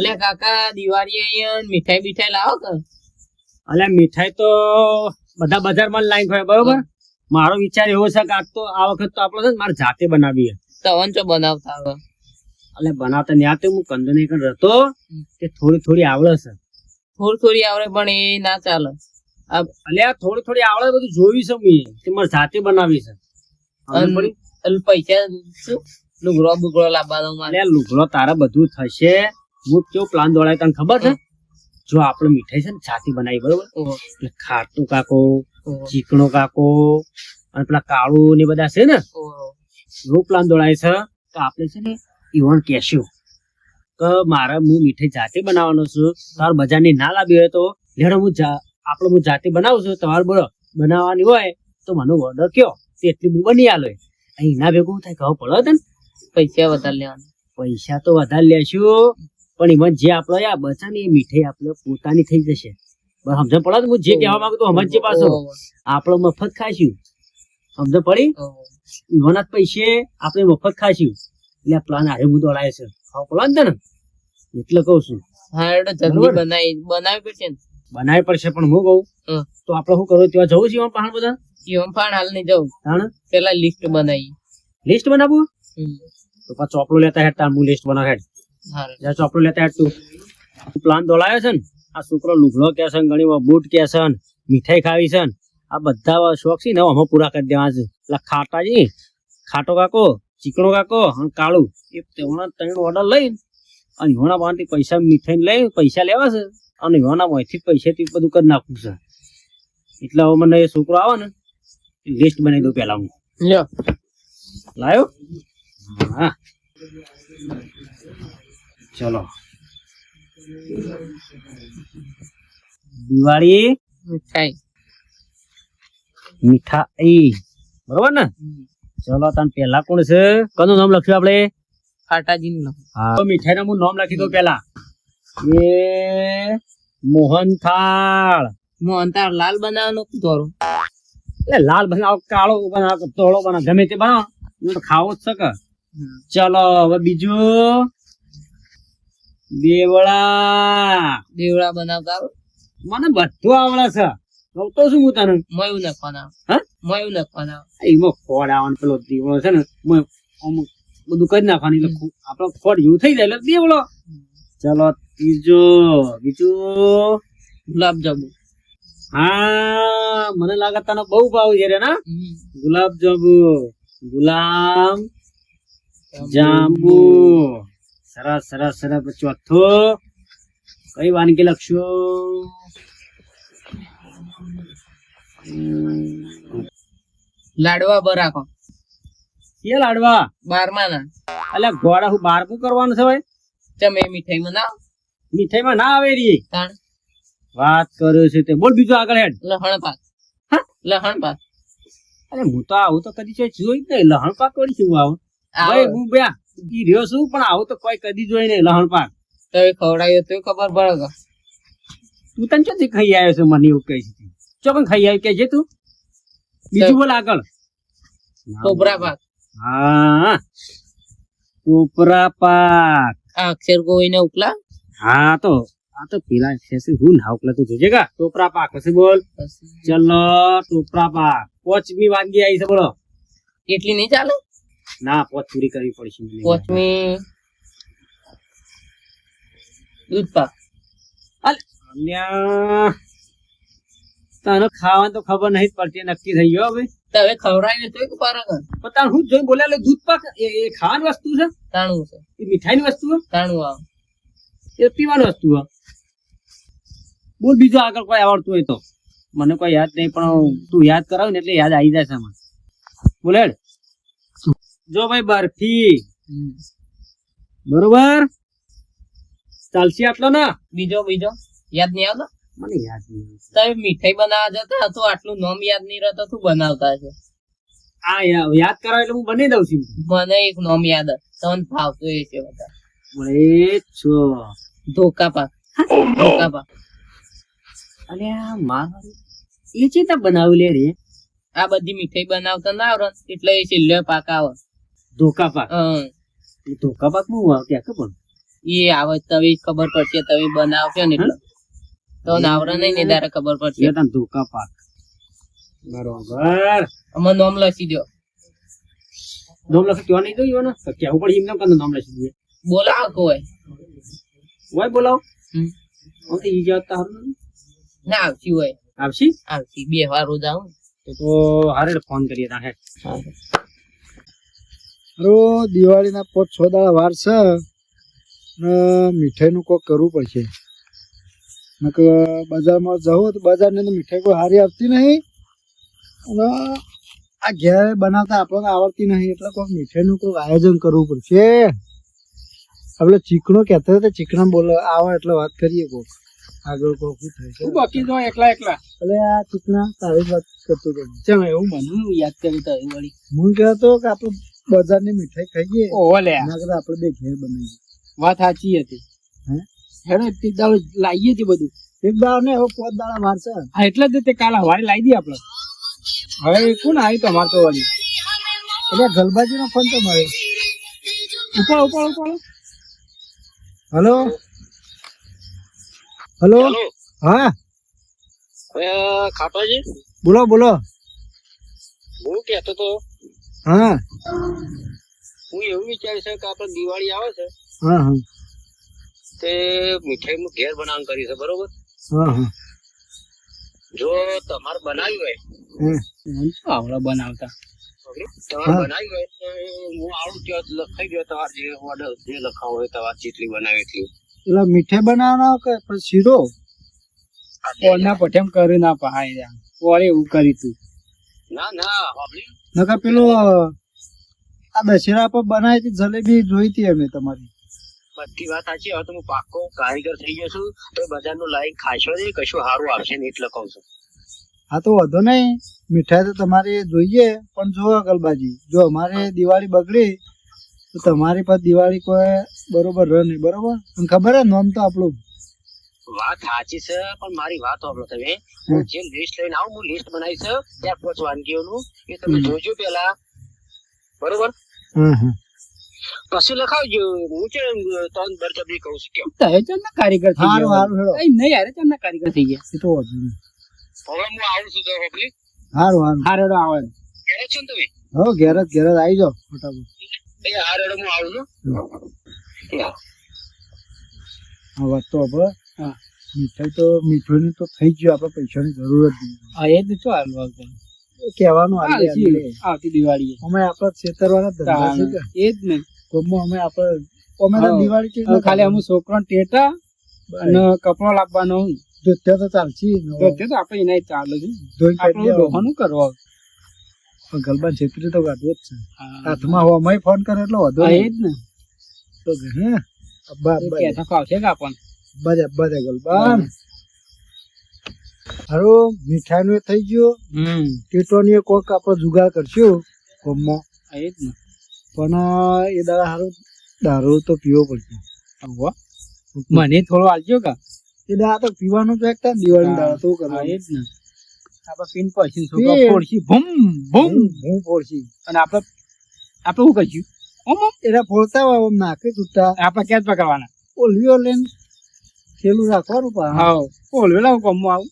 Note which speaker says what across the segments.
Speaker 1: અલ્યા કાકા દિવાળી અહીંયા મીઠાઈ બીઠાઈ લાવો કે?
Speaker 2: અલ્યા મીઠાઈ તો બધા બજારમાં લાઈન હોય બરોબર? મારો વિચાર એવો છે કે આજ તો આ વખત તો આપણે છે મારે જાતે બનાવી છે.
Speaker 1: તવન ચો બનાવતા હવે
Speaker 2: એટલે બનાવતા ત્યાં તો હું કંદો નહીં કર હતો કે થોડી થોડી આવડે છે.
Speaker 1: થોડી થોડી આવડે પણ એ ના ચાલે. આ
Speaker 2: અલ્યા થોડી થોડી આવડે બધું જોયું છે મેં કે મારે જાતે બનાવી છે?
Speaker 1: એટલે પૈસા શું? લુગડો બુગડો લાવવાનો મારે
Speaker 2: લુગડો તારા બધું થશે. હું કેવો પ્લાન દોડાય તને ખબર છે? જો આપણે મીઠાઈ છે ને છાતી બનાવી બરોબર? એટલે ખાટું કાકો ચીકણો કાકો અને પેલા કાળું ને બધા છે ને? એવો પ્લાન દોડાય છે તો આપણે છે ને ઈવન કહેશું કે મારે હું મીઠાઈ જાતે બનાવવાનો છું. તાર બજારની ના લાવી હોય તો લેડો હું આપણે હું જાતે બનાવું છું તમારે બોલો બનાવવાની હોય તો મને ઓર્ડર કયો. તે એટલી હું બની આલો અહીં ના ભેગું થાય કહો પડે તને?
Speaker 1: પૈસા વધારે લેવાના.
Speaker 2: પૈસા તો વધારે લેશું. પણ એમાં જે આપણે આ બચા ને એ મીઠાઈ આપણે પોતાની થઈ જશે. સમજ પડે હું જે કહેવા માંગુ તો સમજજે પાછો આપણો મફત ખાશું સમજ પડી. ઈવાના પૈસે આપણે મફત ખાશું એટલે આ પ્લાન હારે હું દોડાય છે. હા પ્લાન છે ને? એટલે કહું છું.
Speaker 1: બનાવી બનાવી પડશે
Speaker 2: બનાવી પડશે પણ હું કહું તો આપણે શું કરવું? ત્યાં જવું છે એમાં પહાડ બધા?
Speaker 1: ઈવન પહાણ હાલ નહીં જવું પેલા લિસ્ટ બનાવી.
Speaker 2: લિસ્ટ
Speaker 1: બનાવું.
Speaker 2: તો પાછો ચોપડો લેતા હેઠ તાર હું લિસ્ટ બનાવ
Speaker 1: હારું.
Speaker 2: જ્યાં ચોપડો લેતા હતું પ્લાન દોડાયો છે ને? આ છોકરો લુગડો કે છે ઘણી વાર બૂટ કે છે ને મીઠાઈ ખાવી છે ને આ બધા શોખ છે ને અમે પૂરા કરી દેવા છે. એટલે ખાટાજી ખાટો કાકો ચીકણો કાકો અને કાળું. એ તેઓના ત્રણ ઓર્ડર લઈને અને યોના પાસેથી પૈસા મીઠાઈ લઈ પૈસા લેવા છે. અને યોના માંથી પૈસા થી બધું કરી નાખવું છે. એટલે હવે મને એ છોકરો આવે ને લિસ્ટ બનાવી દઉં પેલા હું.
Speaker 1: લ્યો.
Speaker 2: લાયો? હા. ચલો. દિવાળી.
Speaker 1: મીઠાઈ.
Speaker 2: મીઠાઈ. બરોબર ને? ચલો તને પેલા કોણ છે? કનું નામ લખ્યું આપણે?
Speaker 1: ફાટાજી નું
Speaker 2: નામ મીઠાઈ નું નામ લખી દો પેલા એ મોહન થાળ
Speaker 1: મોહનતાળ લાલ બનાવવાનો ધોરો?
Speaker 2: એટલે લાલ બનાવો કાળો બનાવો ધોળો બનાવો. ગમે તે બનાવો. ખાવો જ છે કે. ચલો હવે બીજું. દેવળા.
Speaker 1: દેવડા બનાવતા
Speaker 2: મને બધું આવડે છે. કહું તો શું હું તને?
Speaker 1: મયું નાખવાના.
Speaker 2: હા?
Speaker 1: મયું નાખવાના.
Speaker 2: એમાં ખોડ આવવાનો પેલો દેવળો છે ને અમુક બધું કરી નાખવાની. એટલે આપણો ખોડ એવું થઈ જાય એટલે દેવળો. ચલો ત્રીજો બીજું.
Speaker 1: ગુલાબ જાંબુ
Speaker 2: હા મને લાગે તને બહુ ભાવ છે રે ના? ગુલાબ ગુલાબ જાંબુ. સરસ સરસ સરસ. ચોથો કઈ વાનગી લખશો?
Speaker 1: લાડવા બરાકો
Speaker 2: કે લાડવા?
Speaker 1: બારમા ના
Speaker 2: એટલે ગોળા હું બારમું કરવાનું છે ભાઈ?
Speaker 1: તમે મીઠાઈ બનાવો
Speaker 2: મીઠાઈમાં ના આવે રી. વાત કર્યો છે તે. બોલ બીજું આગળ હેડ.
Speaker 1: લહણ પાક.
Speaker 2: હા?
Speaker 1: લહણ પાક.
Speaker 2: અરે હું તો આવું તો કદી જોઈ જોઈ જ નહીં. લહણ પાક કરી છું આવું? ભાઈ હું બે ઈ રહ્યો છું પણ આવું તો કોઈ કદી જોઈ નહીં લહણ પાક
Speaker 1: તો એ ખવડાવ્યો તો ખબર પડે કે
Speaker 2: તું તને ચોથી ખાઈ આવ્યો છે મને એવું કહે છે ચોકન ખાઈ આવ્યો કે છે તું. બીજું બોલ આગળ.
Speaker 1: ટોપરા પાક.
Speaker 2: હા. કોપરા પાક.
Speaker 1: આ અક્ષર કોઈને ઉકલા
Speaker 2: હા તો આ તો પેલા છે હું ના પેલા તું જોજે કા ટોપરા પાક હશે બોલ. ચલો ટોપરા પાક. પોચમી વાનગી આવી છે બોલો.
Speaker 1: એટલી નહીં ચાલે?
Speaker 2: ના પોત પૂરી કરવી પડશે મને.
Speaker 1: દૂધ પાક.
Speaker 2: તને ખાવાનું તો ખબર નહીં પડતી નક્કી થઈ ગયો હવે.
Speaker 1: તો હવે ખવડાવીને તો એક હે.
Speaker 2: પણ હું જોઈ બોલ્યા દૂધ પાક એ ખાવાની વસ્તુ છે?
Speaker 1: તાણું છે.
Speaker 2: એ મીઠાઈની વસ્તુ છે?
Speaker 1: તાણું આ
Speaker 2: એ પીવાની વસ્તુ છે. બોલ બીજું આગળ કોઈ આવડતું હોય તો. મને કોઈ યાદ નહીં પણ તું યાદ કરાવ ને એટલે યાદ આવી જાય મને બોલે હેડ. જો ભાઈ બરફી. બરોબર? ચાલશે આટલો ના?
Speaker 1: બીજો બીજો. યાદ નહીં આવતો?
Speaker 2: મને યાદ નહીં
Speaker 1: તમે મીઠાઈ બનાવવા જતા તો આટલું નામ યાદ નહીં રહેતો તું બનાવતા છે
Speaker 2: આ યાદ કરો એટલે હું બની દઉં છું.
Speaker 1: મને એક નામ યાદ. તમને ફાવતો એ છે બધા.
Speaker 2: વળે છો.
Speaker 1: ધોકા પાક ધોકા પાક
Speaker 2: અલે આ મારું એ ચેતા બનાવી લે રે?
Speaker 1: આ બધી મીઠાઈ બનાવતા ના આવડે એટલે એ છેલ્લે પાક આવે.
Speaker 2: ધોકા પાક. એ ધોકા પાકનું આવે ક્યાં ખબર?
Speaker 1: એ આવે તવી ખબર પડશે તમે બનાવશે ને એટલે. તો નાવરા નહીં ને તારે ખબર પડશે.
Speaker 2: તને ધોકા પાક બરોબર.
Speaker 1: આમાં નોમ લસી દો
Speaker 2: નામ લખી કેવા નહીં જોયું ને તો કેવું પડે એમને કને નામ લસી દે
Speaker 1: બોલાવો કોઈ.
Speaker 2: હોય બોલાવ.
Speaker 1: હમ.
Speaker 2: તો ઈ જતા હારું
Speaker 1: ના આવતી હોય.
Speaker 2: આવશી?
Speaker 1: આવતી બે વાર રોજ આવું
Speaker 2: તો હારે ફોન કરીએ તા હે
Speaker 3: દિવાળીના પાંચ છ દાડા વાર છે ને મીઠાઈનું કોક કરવું પડશે. નકર બજારમાં જવું તો બજારની તો મીઠાઈ કોઈ સારી આવતી નહીં અને આ ઘેર બનાવતા આપણને આવડતી નહીં એટલે કોઈક મીઠાઈનું કોઈક આયોજન કરવું પડશે. આપણે ચીકણો કહેતો હતો ચીકણા બોલે આવે એટલે વાત કરીએ કોક. આગળ કોક શું થાય છે.
Speaker 2: બાકી તો એકલા એકલા?
Speaker 3: એટલે આ ચીકણા તારી વાત કરતો હતો.
Speaker 2: ચમ એવું મને યાદ કરી તારી વળી.
Speaker 3: હું કહેતો કે આપણે બજારની મીઠાઈ ખાઈએ ઓલે. નગર આપણે બે ઘેર બનાવીએ.
Speaker 2: વાત સાચી હતી.
Speaker 3: હે?
Speaker 2: હેડો તે દાડો લાવીએ તે બધું.
Speaker 3: એક દાડા ને હવે પાંચ દાડા મારશે.
Speaker 2: હા એટલે જ તે કાલ હવારે લાવી દઈએ આપણે. હવે કોણ આવી તો અમાર તો વળી?
Speaker 3: એટલે ગલબાજી નો ફોન તો મળે
Speaker 2: ઉપાડ ઉપાડ ઉપાડ.
Speaker 3: હલો? હલો? હા?
Speaker 2: ખાટોજી
Speaker 3: બોલો બોલો.
Speaker 2: હું કહેતો તો
Speaker 3: હા.
Speaker 2: હું એવું વિચારી છે કે આપણે દિવાળી આવે છે
Speaker 3: હા હા.
Speaker 2: તે મીઠાઈ નું ઘેર બનાવ કરી છે બરોબર?
Speaker 3: હા હા.
Speaker 2: જો તમારે બનાવી હોય
Speaker 3: હા.
Speaker 2: આવડે બનાવતા. તમારે બનાવ્યું હોય તો હું આવડું ત્યાં લખાઈ ગયો તમારે જે ઓર્ડર જે લખાવો હોય તમારે જેટલી બનાવી એટલી.
Speaker 3: એટલે મીઠાઈ બનાવવાનો કે પછી શીરો?
Speaker 2: પઠેમ કરી ના પહાય ઓરે એવું કરી તું? ના ના?
Speaker 3: નકર પેલું આ દશેરા પર બનાવી હતી જલેબી જોઈ હતી અમે તમારી.
Speaker 2: બધી વાત સાચી હવે તો હું પાક્કો કારીગર થઈ છું તો બજારનું લાઈન ખાશો નહીં કશું સારું આવશે નહીં એટલે કહું છું.
Speaker 3: હા તો વધો નહીં મીઠાઈ તો તમારે જોઈએ પણ જો અકલબાજી જો અમારે દિવાળી બગડી તો તમારી પાસે દિવાળી કોઈ બરોબર રહે નહીં બરોબર? અને ખબર હે નોમ તો આપણું
Speaker 2: વાત સાચી છે પણ મારી વાત સાંભળો તમે. હું જે લિસ્ટ લઈને આવું હું લિસ્ટ બનાવીશ ત્યાં ચાર પાંચ વાનગીઓનું એ તમે જોજો પેલા. બરોબર? પછી લખાવજો હું છે ત્રણ બરજબરી કહું છું કેમ?
Speaker 1: ના કારીગર
Speaker 3: સારું સારું હેડો.
Speaker 1: નહીં યાર ના કારીગર થઈ ગયા.
Speaker 3: એ તો
Speaker 2: હવે હું આવું છું તો હોપલી
Speaker 3: સારું સારું
Speaker 1: હારેડો આવે.
Speaker 2: ઘરે છો ને તમે?
Speaker 3: હો ઘેર જ ઘેર જ. આવી જાઓ ફટાફટ.
Speaker 2: એ હારે હું આવું છું.
Speaker 3: હા વાત તો હવે
Speaker 1: હા.
Speaker 3: મીઠાઈ તો મીઠું તો થઈ ગયું આપણે પૈસાની જરૂર જ નહીં.
Speaker 1: હા એ જ શું હાલ
Speaker 3: એ કહેવાનું.
Speaker 1: આવતી દિવાળી
Speaker 3: અમે આપણા છેતરવાના ધંધા છે
Speaker 1: એ જ ને.
Speaker 3: કોમમાં અમે આપણે અમે તો દિવાળી છે
Speaker 1: ખાલી અમુક છોકરો ટેટા અને કપડો લાવવાનો
Speaker 3: ધોત્યા તો ચાલશે
Speaker 1: તો તે તો આપણે એના ચાલે છે. આપણે
Speaker 3: કાઢી
Speaker 1: કરવા
Speaker 3: પણ ગલબાન છેતરી તો ગાઢવો જ છે. હાથમાં હો અમે ફોન કરે એટલે વધુ
Speaker 1: એ જ ને.
Speaker 3: તો ઘણા અબ્બા અબ્બા.
Speaker 1: કે થકો
Speaker 3: અબ્બા જ ગલબાન હારો મીઠાઈનું થઈ ગયો.
Speaker 1: હમ.
Speaker 3: ટેટોની કોક આપણે જુગાર કરશું કોમમાં
Speaker 1: એ જ ને.
Speaker 3: પણ એ દાડા હારો દારૂ તો પીવો પડશે.
Speaker 1: મને થોડો આલજો કા?
Speaker 3: એ દાડા તો પીવાનું તો એક દિવાળી. દાડા તો
Speaker 1: કરવા એ જ ને. આપણે પીન પછી છોકરો. ફોડશી. ભૂમ ભૂમ.
Speaker 3: હું ફોડશી.
Speaker 1: અને આપણે આપણે શું કરશું? ઓમ
Speaker 3: એરા ફોડતા હોય ઓમ નાખે તૂટતા.
Speaker 1: આપણે ક્યાં પકડવાના?
Speaker 3: ઓલ્યો લઈને થેલું રાખવાનું પણ.
Speaker 1: હા. ઓલ વેલા હું કમવા આવું?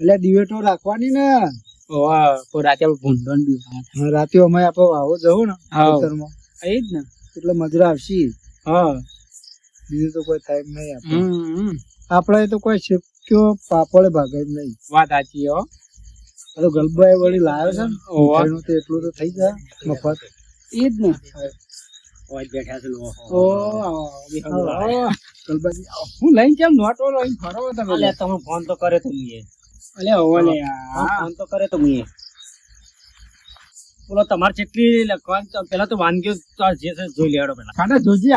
Speaker 3: એટલે દિવેટો રાખવાની ને.
Speaker 1: રાતે આપણે ભૂંડણ બી
Speaker 3: રાતે અમે આપણે વાવો જવું ને ખેતરમાં.
Speaker 1: એ જ ને.
Speaker 3: એટલે મજરા આવશે.
Speaker 1: હા.
Speaker 3: બીજું તો કોઈ થાય નહીં આપણે. આપણે તો કોઈ શક્યો પાપડે ભાગે નહીં.
Speaker 1: વાત સાચી હો.
Speaker 3: તો ગલબાઈ વળી લાવ્યો છે ને. તો એટલું તો થઈ જાય. મફત.
Speaker 1: એ જ ને.
Speaker 2: ઓય બેઠા છે લોકો.
Speaker 1: ઓ
Speaker 3: આવો, ગલબાજી આવો.
Speaker 1: હું લઈને કેમ નોટો લઈને ફરો તમે.
Speaker 2: અલ્યા તમે ફોન તો કરે તો મુએ.
Speaker 1: અલે ઓલે
Speaker 2: ફોન તો કરે તો મુએ. બોલો તમારે જેટલી લખવાની પેલા તો વાનગીઓ જે છે જોઈ પેલા.
Speaker 1: જોજી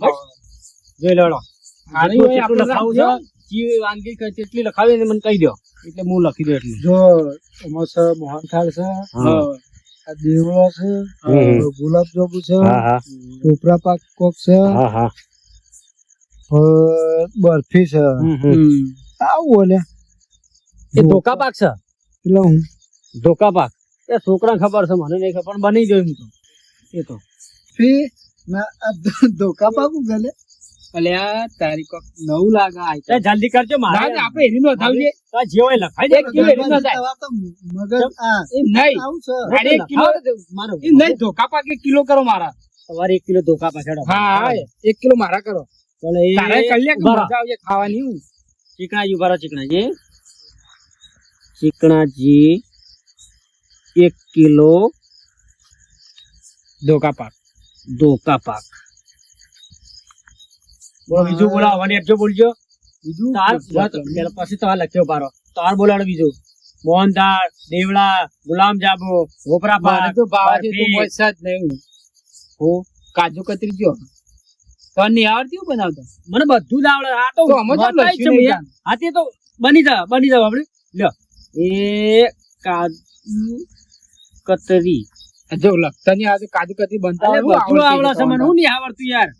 Speaker 2: બસ. જોઈ લખાવું જે વાનગી કઈ તેટલી લખાવી મને કહી દો એટલે હું લખી દઉં એટલે.
Speaker 3: જો મોહન થાળ છે.
Speaker 1: હા.
Speaker 3: છે. ગુલાબ જાંબુ છે ટોપરા પાક કોક છે
Speaker 2: હા હા.
Speaker 3: અ, બરફી છે. આવું ઓલે
Speaker 2: એ ધોકા પાક છે?
Speaker 3: એટલે હું.
Speaker 2: ધોકા પાક? એ છોકરા ખબર છે મને નહીં ખબર બની ગયું તો. એ તો.
Speaker 3: ફી ધોકા પાક ઉગલે
Speaker 4: અલ્યા તારીખ નવું લાગે
Speaker 2: જલ્દી કરજો મારે.
Speaker 4: ના, ના, આપણે એની નો થાવજે
Speaker 2: તો જે હોય લખાઈ દે
Speaker 4: એક કિલો એની નો થાય.
Speaker 3: મગજ આ
Speaker 4: એ નહીં. અરે કિલો
Speaker 2: મારો.
Speaker 4: એ નહીં ધોકા પાકે કિલો કરો મારા.
Speaker 2: તમારે એક કિલો ધોકા પાછળ
Speaker 4: હા એક કિલો મારા કરો.
Speaker 2: ચાલો એ
Speaker 4: તારે કલ્યા કે મજા આવજે ખાવાની.
Speaker 2: ચીકણાજી ઊભા રહો ચીકણાજી. ચીકણાજી એક કિલો
Speaker 4: ધોકા પાક.
Speaker 2: ધોકા પાક. બીજું બોલાવો અને એકજો બોલજો.
Speaker 4: બીજું?
Speaker 2: તાર પછી તમારે લખ્યો પારો તાર બોલાડો બીજું. મોહનદાળ દેવડા ગુલામ જાંબુ
Speaker 4: મારે
Speaker 2: પાક
Speaker 4: તો ભાવાથી. મોજ સાજ નહીં
Speaker 2: હો.
Speaker 4: કાજુ કતરી ગયો. તો નહીં આવડતી બનાવતો?
Speaker 2: મને બધું જ આવડે. આ તો સમજ જ છે. હા તે તો બની જા બની જાવ આપણે લ્યો. એ કાજુ કતરી.
Speaker 4: જો લખતા ની આવડે કાજુ કતરી બનતા
Speaker 2: આવડે હું નહીં આવડતું યાર.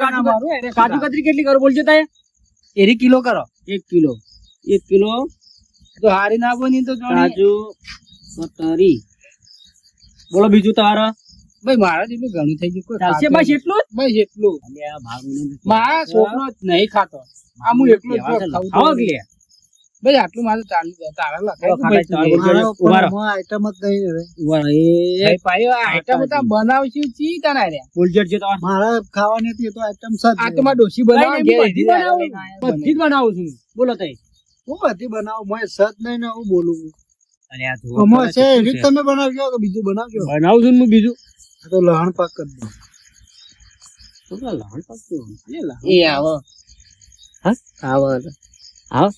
Speaker 2: કાજુ
Speaker 4: મારું, અરે
Speaker 2: કાજુ કતરી કેટલી કરો બોલજો તાય
Speaker 4: એરી કિલો કરો.
Speaker 2: એક કિલો. એક કિલો.
Speaker 4: તો હારી ના બની તો.
Speaker 2: કાજુ કતરી. બોલો બીજું તારા.
Speaker 4: ભાઈ મારા જેટલું ઘણું થઈ ગયું કોઈ
Speaker 2: ચાલશે બસ. એટલું
Speaker 4: બસ એટલું. મારા છોકરો નહીં ખાતો. આ હું એકલો
Speaker 2: ખાવા લે?
Speaker 4: ભાઈ આટલું મારું ચાલી જાય તારા તું?
Speaker 3: આઈટમ જ નહીં
Speaker 4: ભાઈ આઈટમ તો બનાવશું ચી તારા રે
Speaker 2: બોલજો જે
Speaker 3: મારા ખાવાની હતી તો આઈટમ સાત
Speaker 4: આ તો મારા ડોશી બનાવે
Speaker 2: બધી બનાવું. બધી જ બનાવું છું બોલો તઈ.
Speaker 3: હું બધી બનાવું મેં સત નહીં ને હું બોલું
Speaker 2: અરે આ જુઓ,
Speaker 3: છે રીત તમે બનાવજો કે બીજું બનાવજો.
Speaker 2: બનાવું છું હું બીજું.
Speaker 3: તો લહણ પાક કરી દઉં
Speaker 2: છોકરા લહણ પાક.
Speaker 1: એ આવો.
Speaker 2: હા?
Speaker 1: આવો.
Speaker 2: આવ.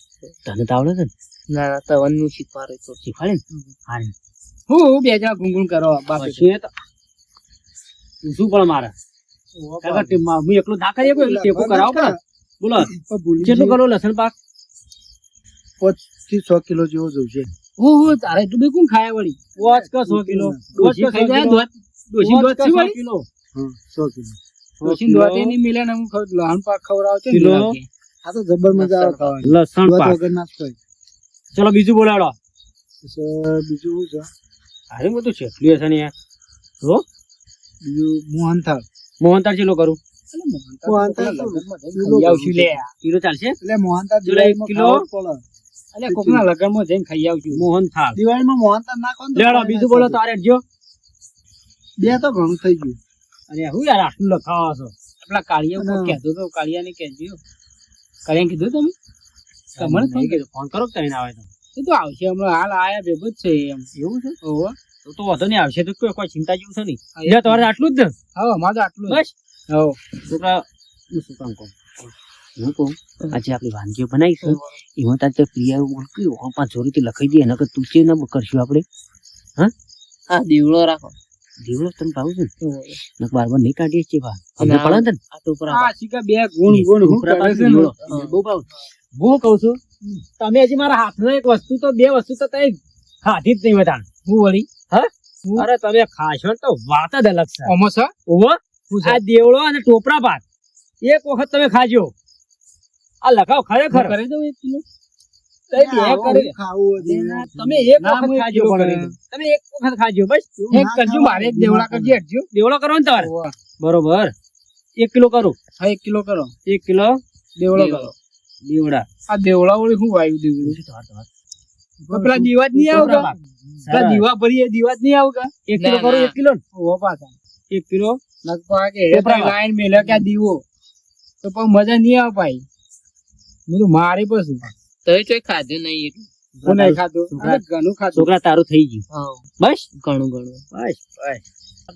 Speaker 2: તને તો આવડે છે ના?
Speaker 1: ના તવનનું શીખવાડે તો
Speaker 2: શીખવાડે ને.
Speaker 4: હું હું બે જણા ગુંગુણ કરો બાપ.
Speaker 2: છે તો પૂછવું પડે મારે? હું એકલો ના કરી શકું, ટેકો કરાવો
Speaker 3: પણ. બોલો.
Speaker 2: કેટલું કરો લસણ પાક?
Speaker 3: પચીસથી છ કિલો જેવો જોઈશે
Speaker 4: હું હું તારે તું બધું કોણ ખાય વળી?
Speaker 2: પાંચ કે સો કિલો. સો
Speaker 4: ખાઈ જાય. દોત દોત
Speaker 2: સો
Speaker 4: વળી?
Speaker 2: કિલો.
Speaker 3: હા સો કિલો.
Speaker 4: ડોશી દોત એની મિલે ને હું ખાઉં લહણ પાક ખવડાવું છું
Speaker 2: કિલો.
Speaker 3: આ તો જબર મજા આવે ખાવાની.
Speaker 2: લસણ પાક.
Speaker 3: વગર ના જ
Speaker 2: ચલો બીજું બોલાડો.
Speaker 3: બીજું શું છે?
Speaker 2: અરે બધું છેટલું હશે ને યાર. જો
Speaker 3: બીજું મોહનથાળ. મોહનથાળ
Speaker 2: ચેલો કરું?
Speaker 3: બે તો ઘણું થઈ ગયું.
Speaker 2: અરે હું યાર આટલું લખાવો છો?
Speaker 4: આપણા કાળિયા ઉપર કહેતો તો કાળિયા ને કહેજો. કાળિયા કીધું તમે? તમને ફોન કીધું
Speaker 2: ફોન કરો કે તઈને આવે તો.
Speaker 4: એ તો આવશે હમણાં હાલ આયા ભેગો જ છે એમ.
Speaker 2: એવું છે?
Speaker 4: ઓહો.
Speaker 2: તો તો વાંધો નહીં આવશે તો કોઈ કોઈ ચિંતા જેવું છે નહીં. તમારે આટલું જ ને
Speaker 4: હા અમારે તો આટલું જ.
Speaker 2: બસ.
Speaker 4: હો.
Speaker 2: છોકરા હું શું કામ કહું? હું કહું આજે આપણી વાનગીઓ બનાવીશું. એમાં તારે તો પ્રિયા બોલ્યું પાંચ જોરીથી લખાઈ દઈએ એના કરતા તું છે ને કરશું આપણે?
Speaker 1: હા દીવડો રાખો.
Speaker 2: દીવડો તને ભાવું છે ને? બાર બાર નહીં કાઢીએ છીએ બા.
Speaker 1: અને
Speaker 2: પડે ને
Speaker 1: આ તો ઉપર
Speaker 4: આ શીખા બે ગુણ ગુણ હું કરે છે
Speaker 2: બહુ ભાવ હું કહું છું તમે હજી મારા હાથમાં એક વસ્તુ તો બે વસ્તુ તો તઈ ખાધી જ નહીં બધા
Speaker 4: હું વળી?
Speaker 2: અરે તમે ખાશો તો વાત જ અલગ છે.
Speaker 4: ઓમો
Speaker 2: આ દેવળો અને ટોપરા ભાત એક વખત તમે ખાજો. આ લખાવ ખરેખર.
Speaker 4: હું કરી દઉં એક કિલો?
Speaker 2: તમે એક વખત ખાજો
Speaker 4: કિલો
Speaker 2: કરી
Speaker 4: કરી
Speaker 2: દો. તમે એક વખત ખાજો બસ.
Speaker 4: એક કરજો મારે દેવડા કરજો હટજો
Speaker 2: દેવળો કરો ને તમારે? બરોબર. એક કિલો કરું.
Speaker 4: હા એક કિલો કરો.
Speaker 2: એક કિલો
Speaker 4: દેવડો
Speaker 1: દેવડો.
Speaker 4: કરો.
Speaker 2: દેવડા
Speaker 4: આ દેવડા વળી શું વાયુ દેવું પેલા દીવા જ નહીં આવું પેલા દીવા ભરીએ દીવા જ નહીં આવું
Speaker 2: એક કિલો કરો એક કિલો
Speaker 4: ઓ પાછા.
Speaker 2: એક કિલો.
Speaker 4: લાઈન મેલ્યો કે દીવો? તો પણ મજા નહીં આવે ભાઈ. બધું મારી પછી
Speaker 1: તો એ ખાધું નહીં એટલું.
Speaker 4: ખાધું ઘણું ખાધું.
Speaker 2: છોકરા તારું થઈ ગયું. બસ?
Speaker 1: ઘણું ઘણું.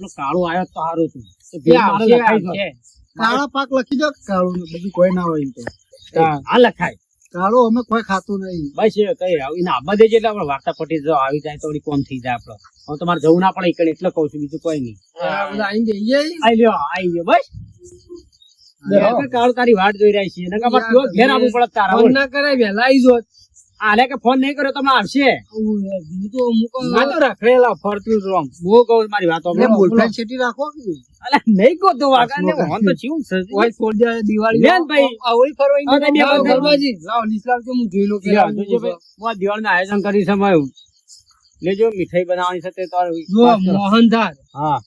Speaker 2: બસ કાળું આવ્યો તો સારું હતું.
Speaker 3: કાળા પાક લખી દો કાળું બીજું કોઈ ના હોય તો.
Speaker 4: હા.
Speaker 2: લખાય.
Speaker 3: કાળું અમે કોઈ ખાતું નહીં.
Speaker 2: બસ કઈ આવું એને આબા દેજે એટલે આપણે વાર્તા પટી જો આવી જાય તો કોમ થઈ જાય આપણો. હું તમારે જવું ના પડે એકડે એટલે કહું છું બીજું કોઈ નહીં.
Speaker 4: આવી જઈએ.
Speaker 2: આવી લ્યો આઈ લ્યો બસ. તારી વાટ જોઈ રહી છે. ઘેર આવવું પડે તારા
Speaker 4: ફોન ના કરાય વહેલા આઈ જોત.
Speaker 2: આને કે ફોન નહીં કર્યો તમને આવશે.
Speaker 4: હું તો મૂકો. આ તો રખડેલા ફરતું રોમ.
Speaker 2: હું કહું મારી વાત
Speaker 3: એટલે
Speaker 2: સાંભળો.
Speaker 3: બોલફેન છેટી રાખો કે
Speaker 2: નહીં? તો વાગા ને ફોન તો ચીવું
Speaker 4: ઓય છોડ દે દિવાળી
Speaker 2: બેન ભાઈ.
Speaker 4: આવળી ફરવા ઈ
Speaker 2: બે
Speaker 4: લાવો
Speaker 2: બંધ
Speaker 4: ગરબાજી. લાવો હું જોઈ લઉં કે
Speaker 2: જોજો ભાઈ, હું આ દિવાળીનું આયોજન કરી સમાયું લેજો મીઠાઈ બનાવવાની છે તે.
Speaker 4: મોહનથાળ.
Speaker 2: હા.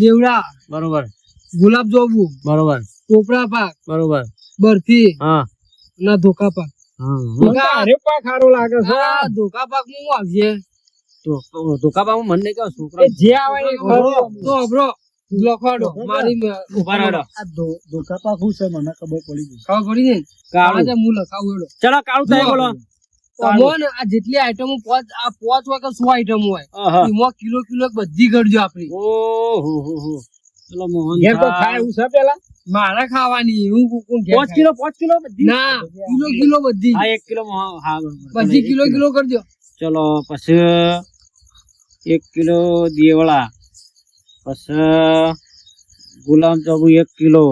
Speaker 4: દેવડા
Speaker 2: બરોબર.
Speaker 4: ગુલાબ જોબુ.
Speaker 2: બરોબર.
Speaker 4: ટોપરા પાક
Speaker 2: બરોબર.
Speaker 4: બરફી
Speaker 2: હા.
Speaker 4: ના ધોકા પાક
Speaker 2: ચલો કાળું થાય બોલો.
Speaker 4: આ જેટલી આઈટમો પોચ આ પોચ સો આઈટમ હોય એમાં કિલો કિલો બધી ગળજો આપડી
Speaker 2: ઓહો મોહન
Speaker 4: તો ખાય એવું છે પેલા? મારા ખાવાની હું
Speaker 2: પાંચ કિલો પાંચ કિલો બધી.
Speaker 4: ના કિલો કિલો બધી.
Speaker 2: હા એક કિલો હા
Speaker 4: બધી કિલો કિલો. કરજો.
Speaker 2: ચલો પછી એક કિલો દેવળા પછી ગુલાબ જાંબુ એક કિલો.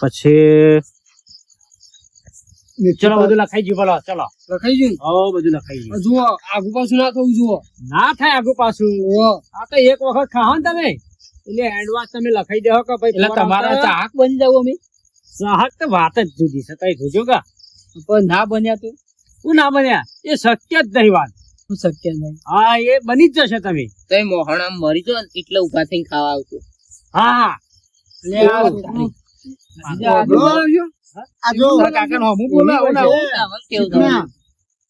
Speaker 2: પછી ચલો બધું લખાઈ ગયું બોલો ચલો.
Speaker 4: લખાઈ ગયું?
Speaker 2: હો બધું લખાઈ? ગયું.
Speaker 4: જુઓ આગુ પાછું ના થવું જુઓ.
Speaker 2: ના થાય આગુ પાછું. આ તો એક વખત ખાવા ને તમે. એટલે એડવાન્સ તમે લખાઈ દેવો કે ભાઈ
Speaker 4: એટલે તમારા ચાહક બની જાવ અમે.
Speaker 2: ચાહક તો વાત જ જુદી છે તઈ જોજો કા.
Speaker 4: પણ ના બન્યા તું?
Speaker 2: હું ના બન્યા? એ શક્ય જ નહીં વાત.
Speaker 4: હું શક્ય નહીં?
Speaker 2: હા એ બની જ જશે તમે.
Speaker 1: તો એ મોહણા મરી જો એટલે ઊભા થઈને ખાવા આવતું
Speaker 2: હા
Speaker 4: લે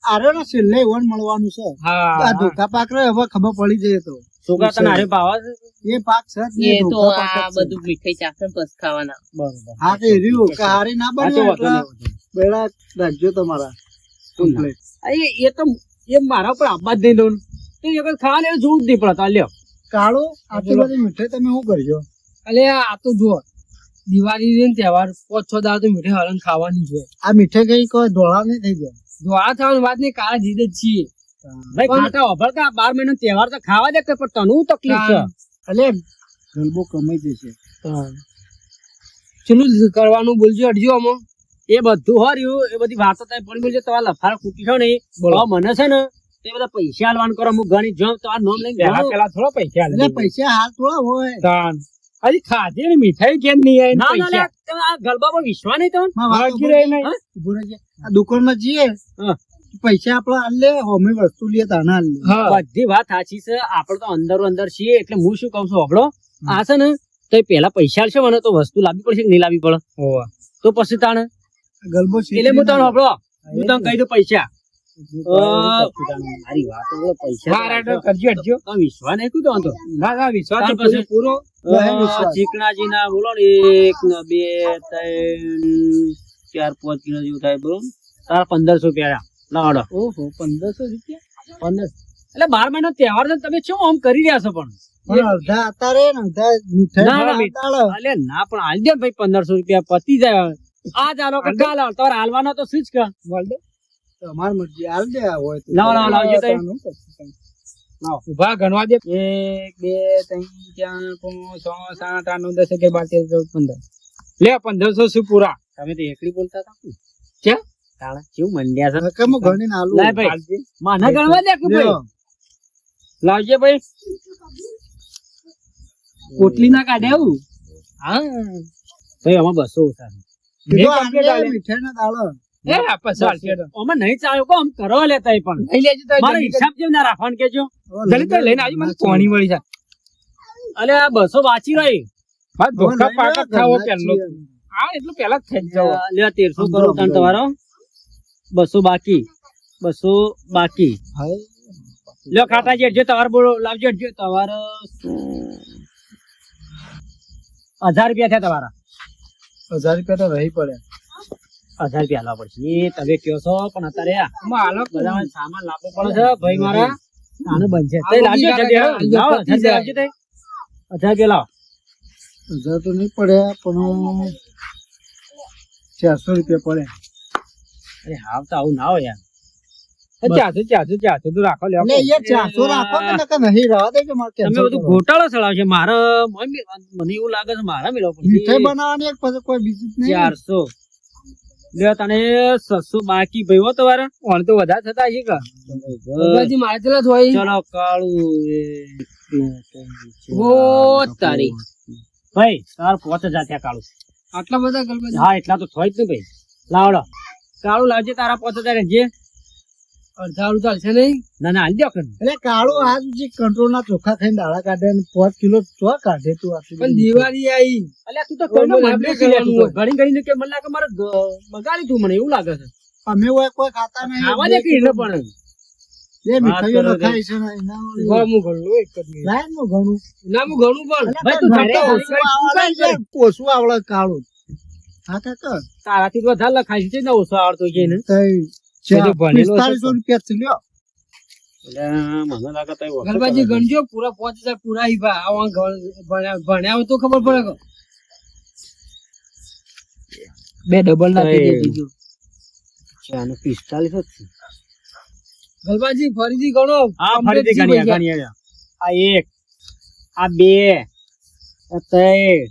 Speaker 4: આ
Speaker 3: છેલ્લે વન મળવાનું છે.
Speaker 4: હા.
Speaker 3: આ ધોકા પાક હવે ખબર પડી જાય તો.
Speaker 2: છોકરા તને હારે ભાવ
Speaker 3: એ પાક છે જ
Speaker 1: એ તો આ બધું મીઠાઈ ચાખે ને ખાવાના.
Speaker 2: બરોબર.
Speaker 3: હા તે રીયો કે હારે ના બને. બેડા રાખજો તમારા. complete.
Speaker 2: એ એ તો એ મારા પર આબાદ નહીં દઉં તો એ વખત ખાવાને જોવું જ નહીં પડતા લ્યો.
Speaker 3: કાળો આટલી બધી મીઠાઈ તમે શું કરજો?
Speaker 4: અલે આ તો જુઓ દિવાળી ને તહેવાર પાંચ છ દાડા તો મીઠાઈ હરણ ખાવાની જોઈએ
Speaker 3: આ મીઠાઈ કઈ કોઈ ધોળા નહીં થઈ જાય.
Speaker 4: ધોળા થવાની વાત નહીં કાળા જીદ જ છીએ.
Speaker 2: ભાઈ
Speaker 4: કાંટા
Speaker 2: ખાટા બાર મહિના તહેવાર તો ખાવા દે કે પણ તને તકલીફ છે.
Speaker 3: એટલે ગલબો કમાઈ જશે
Speaker 4: ચલું કરવાનું બોલજો અડજો અમો
Speaker 2: એ બધું હર્યું એ બધી વાતો તમે પડી બોલજો તમારા લફાર ખૂટી છો ને
Speaker 4: બોલો.
Speaker 2: મને છે ને તે બધા પૈસા હાલવાનું કરો હું ગણી જોઉં તમારું નામ લઈને
Speaker 4: પેલા પેલા થોડો પૈસા
Speaker 3: હાલે પૈસા હાલ થોડા હોય.
Speaker 4: તાન. હજી ખાધી ને મીઠાઈ કેમ નહીં આવી
Speaker 2: ના ના તમે આ ગરબા પર વિશ્વાસ નહીં તમને
Speaker 4: બાકી રહી નહીં.
Speaker 3: દુકાનમાં જઈએ.
Speaker 2: હા.
Speaker 3: પૈસા આપડે આલે લે હોમે વસ્તુ લઈએ તાના
Speaker 4: આલે.
Speaker 2: બધી વાત સાચી છે. આપણે તો અંદર અંદર છીએ એટલે હું શું કહું છું આપડો આ છે ને તો પેલા પૈસા છે મને તો વસ્તુ લાવવી પડશે કે નહીં લાવવી પડે. તો પછી તાણે?
Speaker 3: ગલબો
Speaker 2: એટલે હું તાણ આપડો હું તમને કહી દઉં પૈસા. મારી વાત પૈસા
Speaker 4: કરજો અડજો.
Speaker 2: વિશ્વાસ નહીં કીધો તો?
Speaker 4: ના ના વિશ્વાસ
Speaker 2: પછી-
Speaker 4: પૂરો.
Speaker 3: બહુ
Speaker 2: અ,
Speaker 3: વિશ્વાસ.
Speaker 2: ચીકણાજી ના બોલો ને એક બે ત્રણ ચાર પાંચ કિલો જેવું થાય બરોબર? તારા પંદરસો રૂપિયા
Speaker 4: ઓહો પંદરસો રૂપિયા?
Speaker 2: પંદર. એટલે બાર મહિનો તહેવાર છે તમે શું આમ કરી રહ્યા છો પણ?
Speaker 3: પણ અડધા અત્યારે અડધા મીઠાઈ
Speaker 2: ના, પણ હાલ દે ભાઈ પંદરસો રૂપિયા પતી જાય. આ ચાલો કે કાલ આવો તમારે હાલવાનો તો શું જ કે
Speaker 3: તમારી મરજી હાલ દે હોય તો.
Speaker 2: લાવો, લાવો, લાવજો તઈ.
Speaker 4: ઊભા ગણવા દે. એક બે ત્રણ ચાર પાંચ છ સાત આઠ નવ દસ અગિયાર બાર તેર ચૌદ પંદર. લે પંદરસો શું પૂરા?
Speaker 2: તમે તો એકલી બોલતા હતા.
Speaker 4: ક્યાં?
Speaker 2: તાણા મંડ્યા છે?
Speaker 3: નકર હું ગણીને આલું.
Speaker 2: લાય ભાઈ મને ગણવા દે કે ભાઈ.
Speaker 4: લાવજે ભાઈ. પોટલી ના કાઢે આવું? હા.
Speaker 2: ભાઈ આમાં બસો ના વાંચી રહી.
Speaker 4: પેલા. જ થઈ જાવ.
Speaker 2: તેરસો કરો તમારો બસો બાકી. બસો બાકી.
Speaker 3: લો
Speaker 2: લ્યો ખાતા જેટ તમારે બોલો લાવજો જો તમારે હજાર રૂપિયા થયા તમારા.
Speaker 3: હજાર રૂપિયા તો રહી પડે.
Speaker 2: હજાર રૂપિયા હાલવા પડશે. એ તમે કયો છો પણ અત્યારે
Speaker 4: હાલો
Speaker 2: બધા સામાન લાવવો પડે છે ભાઈ મારા. આનું બનશે. લાવજો હજાર રૂપિયા લાવો.
Speaker 3: હજાર તો નહીં પડે પણ ચારસો રૂપિયા પડે.
Speaker 2: અરે હાવ તો આવું ના હોય યાર.
Speaker 4: ચારસો ચારસો ચારસો તો રાખો લે
Speaker 3: ચારસો રાખો કે નકર નહીં રહેવા દે કે મારે
Speaker 2: તમે બધું ગોટાળો ચડાવશે. મારે મને એવું લાગે છે મારા મેળવો
Speaker 3: મીઠાઈ બનાવવાની એક પછી કોઈ બીજું નહીં.
Speaker 2: ચારસો. લ્યો તને છસો બાકી ભાઈ હો તમારા
Speaker 4: તો વધારે થતા હશે કે? બધાજી મારે ચલા હોય.
Speaker 2: ચલો કાળું
Speaker 1: ઓ તારી.
Speaker 2: ભાઈ તાર
Speaker 4: આટલા બધા
Speaker 2: હા એટલા તો થોય જ ને ભાઈ. લાવડો. કાળું લાવજે તારા પોતે તારે જે.
Speaker 4: અડધા ચાલશે નહીં?
Speaker 2: ના ના હાલ દો
Speaker 3: એટલે કાળો આજ જે કંટ્રોલ ના ચોખા ખાઈને દાડા કાઢે ને પાંચ કિલો ચો કાઢે તું આટલી
Speaker 4: પણ દિવાળી આવી
Speaker 2: એટલે તું તો કઈનો છે.
Speaker 4: કરવાનું
Speaker 2: ઘણી ઘણી કે મને લાગે મારે બગાડી તું મને એવું લાગે છે.
Speaker 3: અમે હોય કોઈ ખાતા નહીં
Speaker 2: ખાવા દે કે પણ.
Speaker 3: બે મીઠાઈઓ
Speaker 2: વાત કરો
Speaker 3: છે ને એના વળી.
Speaker 4: ઘણું એક જ
Speaker 3: ઘણું
Speaker 4: ના હું ઘણું. પણ.
Speaker 2: ભાઈ તું
Speaker 3: આવડે કાળું. હા કાકા
Speaker 2: તારાથી વધારે લખાય છે ને ઓછો આવડતો છે એને.
Speaker 3: તઈ
Speaker 4: એ તો ભણેલો છે
Speaker 3: પિસ્તાલીસો રૂપિયા છે લ્યો.
Speaker 2: અલ્યા, મને લાગે તઈ ઓછો
Speaker 4: ગણબાજી
Speaker 2: કરે છે.
Speaker 4: ગણજો પૂરા પાંચ હજાર પૂરા ઈ આવા ભણ્યા ભણ્યા હોય તો ખબર પડે બે ડબલ
Speaker 2: નાખી દેજો. ચાનો પિસ્તાલીસ જ છે.
Speaker 4: ગલબાજી ફરીથી ગણો.
Speaker 2: હા ફરીથી ગણ્યા ગણ્યા આ એક આ બે આ ત્રણ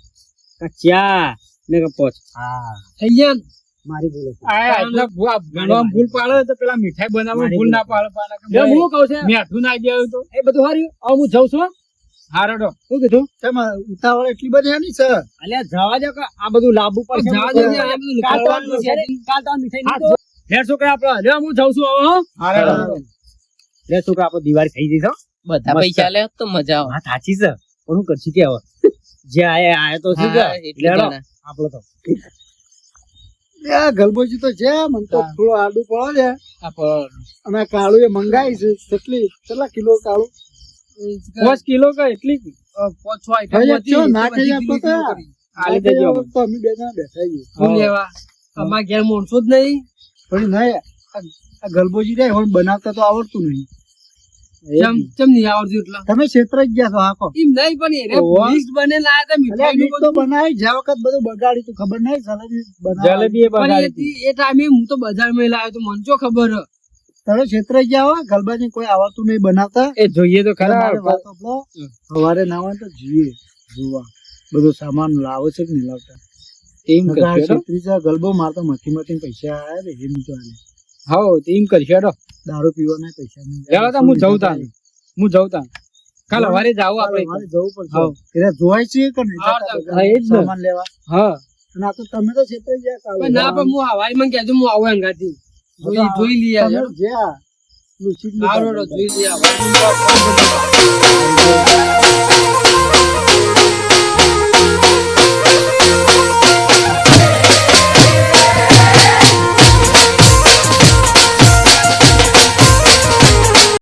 Speaker 2: આ ચાર ને કે હા.
Speaker 4: થઈ ગયા
Speaker 2: મારી ભૂલ
Speaker 4: ભૂલ પાડે તો પેલા મીઠાઈ
Speaker 2: બનાવવા
Speaker 4: ભૂલ ના પાડે પાડે
Speaker 2: હું કહું છે
Speaker 4: મેઠું ના દેવું તો.
Speaker 2: એ બધું હાર્યું હવે હું જઉં છું
Speaker 4: હારડો
Speaker 2: શું કીધું?
Speaker 3: તેમાં ઉતાવળ એટલી બધી એની છે.
Speaker 2: અલ્યા જવા દે આ બધું લાંબુ પડશે
Speaker 4: જવા
Speaker 2: બધું.
Speaker 4: આ બધું
Speaker 2: કાલ તો આ કાલ તો મીઠાઈ નહીં લે છોકરા આપડે લે હું જાઉં છું હવે
Speaker 4: હારડો
Speaker 2: લે છોકરા આપડે દિવાળી થઈ જઈ
Speaker 1: બધા પૈસા લે તો મજા આવે.
Speaker 2: હા સાચી છે. પણ હું કરશું કે હવે? જે આયા આયા તો શું
Speaker 3: ગલબોજી તો છે મને તો થોડું આડું પડે છે. અને કાળું એ મંગાવી છે કેટલી કેટલા કિલો કાળું?
Speaker 4: પાંચ કિલો કઈ એટલી?
Speaker 3: ના તો.
Speaker 4: કિલો કરી. આલી દેજો
Speaker 3: આ
Speaker 4: અમને.
Speaker 3: તો અમે બે જણા બેઠા છીએ.
Speaker 4: લેવા? અમારા ઘેર માણસો જ નહીં.
Speaker 3: પણ નહીં આ- આ ગલબોજી રે હવે બનાવતા તો આવડતું નહીં.
Speaker 4: ચમ ચમ નહીં આવડતું એટલે?
Speaker 3: તમે ક્ષેત્ર જ ગયા છો હાકો
Speaker 4: એમ નહીં પણ એને
Speaker 3: ઓહો.
Speaker 4: બને લાયા તા
Speaker 3: એટલે તો બનાવી જ્યાં વખત બધું બગાડી તું ખબર નહીં જલેબી
Speaker 2: જલેબી બગાડી
Speaker 4: એ ટાઈમે હું તો બજારમાં લાવ્યો તો મને ચો ખબર.
Speaker 3: તમે ક્ષેત્ર ગયા હો ગલબાજી કોઈ આવતું નહીં બનાવતા.
Speaker 4: એ જોઈએ તો
Speaker 3: સવારે ના હોય તો જોઈએ જોવા. બધો સામાન લાવો છે કે નહીં લાવતા?
Speaker 4: એમ હેડો.
Speaker 3: ગલબો મારતો મથી મથી પૈસા આવ્યા ને એમ તો આલે.
Speaker 4: હાઉ, તો એમ કરશે હેડો.
Speaker 3: દારૂ પીવાના પૈસા નહીં.
Speaker 4: લેવા તા હું જઉં તા હું જઉં તા કાલ સવારે જાવ આપણે.
Speaker 3: જવું પડશે. એટલે જોવાય છે કે નહીં?
Speaker 4: હા, હા, એ જ
Speaker 3: સામાન લેવા.
Speaker 4: હા.
Speaker 3: ના તો તમે તો છેતરી ગયા કાલ
Speaker 4: પણ ના પણ હું હવાઈ માં કહેજો હું આવું અંગાથી જોઈ જોઈ લઈએ
Speaker 3: તમે જ્યાં લુચી જ
Speaker 4: હારું